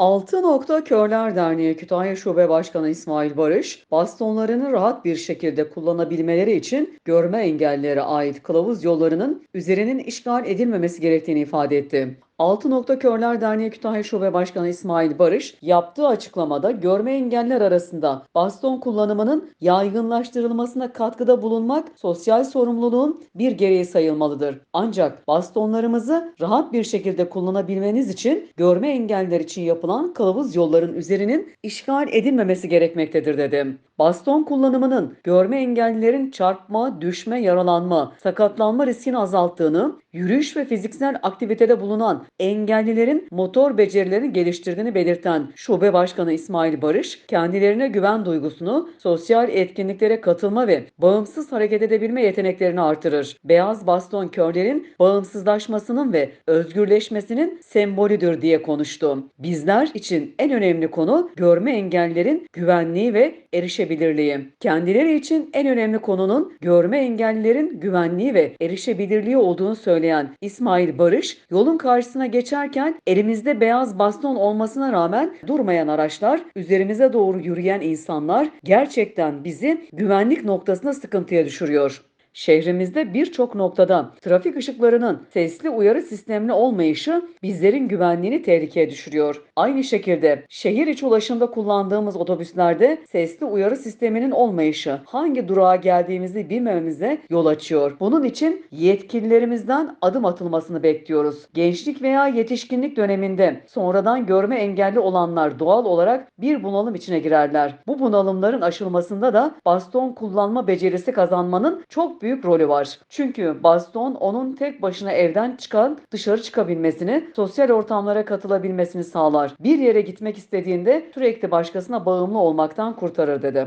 Altı Nokta Körler Derneği Kütahya Şube Başkanı İsmail Barış, bastonlarını rahat bir şekilde kullanabilmeleri için görme engellilere ait kılavuz yollarının üzerinin işgal edilmemesi gerektiğini ifade etti. Altı Nokta Körler Derneği Kütahya Şube Başkanı İsmail Barış yaptığı açıklamada görme engeller arasında baston kullanımının yaygınlaştırılmasına katkıda bulunmak sosyal sorumluluğun bir gereği sayılmalıdır. Ancak bastonlarımızı rahat bir şekilde kullanabilmeniz için görme engeller için yapılan kılavuz yolların üzerinin işgal edilmemesi gerekmektedir dedi. Baston kullanımının görme engellilerin çarpma, düşme, yaralanma, sakatlanma riskini azalttığını, yürüyüş ve fiziksel aktivitede bulunan engellilerin motor becerilerini geliştirdiğini belirten Şube Başkanı İsmail Barış, kendilerine güven duygusunu, sosyal etkinliklere katılma ve bağımsız hareket edebilme yeteneklerini artırır. Beyaz baston körlerin bağımsızlaşmasının ve özgürleşmesinin sembolüdür diye konuştu. Bizler için en önemli konu görme engellilerin güvenliği ve erişebilirliği. Kendileri için en önemli konunun görme engellilerin güvenliği ve erişebilirliği olduğunu söyleyen İsmail Barış, yolun karşısına geçerken elimizde beyaz baston olmasına rağmen durmayan araçlar, üzerimize doğru yürüyen insanlar gerçekten bizi güvenlik noktasına sıkıntıya düşürüyor. Şehrimizde birçok noktada trafik ışıklarının sesli uyarı sistemli olmayışı bizlerin güvenliğini tehlikeye düşürüyor. Aynı şekilde şehir içi ulaşımda kullandığımız otobüslerde sesli uyarı sisteminin olmayışı hangi durağa geldiğimizi bilmememize yol açıyor. Bunun için yetkililerimizden adım atılmasını bekliyoruz. Gençlik veya yetişkinlik döneminde sonradan görme engelli olanlar doğal olarak bir bunalım içine girerler. Bu bunalımların aşılmasında da baston kullanma becerisi kazanmanın büyük rolü var. Çünkü baston onun tek başına evden çıkan dışarı çıkabilmesini, sosyal ortamlara katılabilmesini sağlar. Bir yere gitmek istediğinde sürekli başkasına bağımlı olmaktan kurtarır dedi.